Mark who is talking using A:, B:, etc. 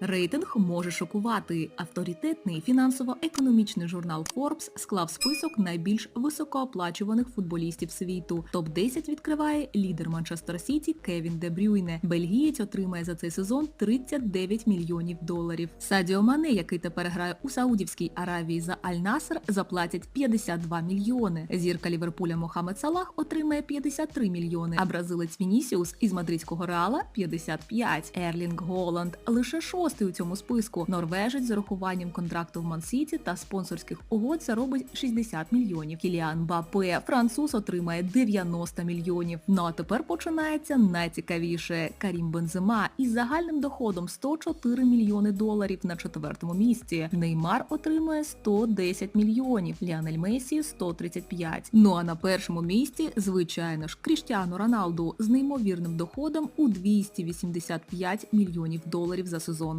A: Рейтинг може шокувати. Авторитетний фінансово-економічний журнал Forbes склав список найбільш високооплачуваних футболістів світу. Топ 10 відкриває лідер Манчестер Сіті Кевін Де Брюйне. Бельгієць отримає за цей сезон 39 мільйонів доларів. Садіо Мане, який тепер грає у Саудівській Аравії за Аль-Наср, заплатять 52 мільйони. Зірка Ліверпуля Мохамед Салах отримає 53 мільйони, а бразилець Вінісіус із мадридського Реала 55. Ерлінг Голланд лише шостий у цьому списку. Норвежець з урахуванням контракту в Мансіті та спонсорських угод заробить 60 мільйонів. Кіліан Бапе, француз, отримає 90 мільйонів. Ну а тепер починається найцікавіше. Карім Бензема із загальним доходом 104 мільйони доларів на четвертому місці. Неймар отримує 110 мільйонів. Ліанель Месі 135. Ну а на першому місці, звичайно ж, Кріштіану Роналду з неймовірним доходом у 285 мільйонів доларів за сезон.